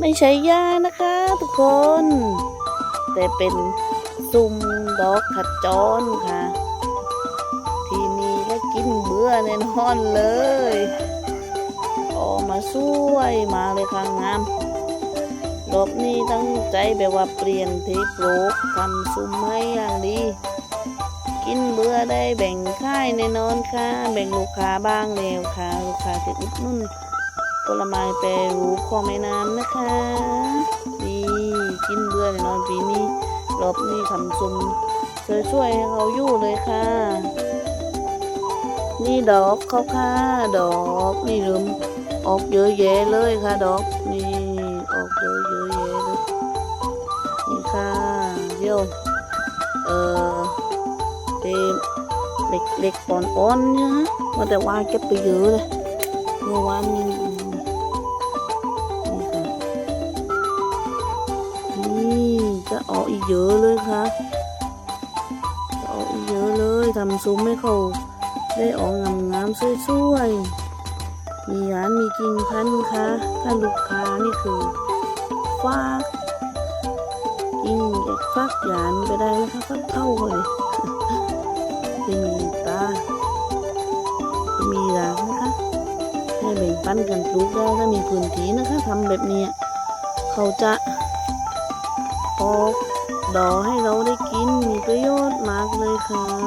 ไม่ใช่ยานะคะทุกคน แต่เป็นซุ่มดอกขจรค่ะ ที่นี่ก็กินเบื่อแน่นอนเลย ออกมาสวยมาเลยค่ะงามรอบนี้ตั้งใจแบบว่าเปลี่ยนที่ปลูกทำซุ่มให้อย่างดี กินเบื่อได้แบ่งค่ายแน่นอนค่ะ แบ่งลูกค้าบ้างแล้วค่ะ ลูกค้าที่อุดนุ่น ผลไม้แปรรูปของแม่น้ำนะคะ นี่กินเบื่อแน่นอนปีนี้รอบนี้ทำซุ่มช่วยๆให้เขาอยู่เลยค่ะ นี่ดอกเขาค่ะ ดอกนี่ลืมออกเยอะแยะเลยค่ะ ดอกนี่ออกเยอะเยอะแยะเลยนี่ค่ะเดี๋ยวเออเต็มเล็กเล็กๆอ่อนๆเนี่ยฮะว่าแต่ว่าเก็บไปเยอะเลยเมื่อวานนี้ จะออกอีกเยอะเลยค่ะจะออกอีกเยอะเลยทำซุ้มให้เขาได้ออกงามงามสวยๆมีร้านมีกิ่งพันค่ะถ้าลูกค้านี่คือฟากกิ่งเอกฟักหยานไปได้นะคะฟักเข้าเลยจะมีตาจะมีรากนะคะ ให้แบ่งปันกันปลูกได้ถ้ามีพื้นที่นะคะทำแบบนี้เขาจะ ออกดอกให้เราได้กินมีประโยชน์มากเลยค่ะ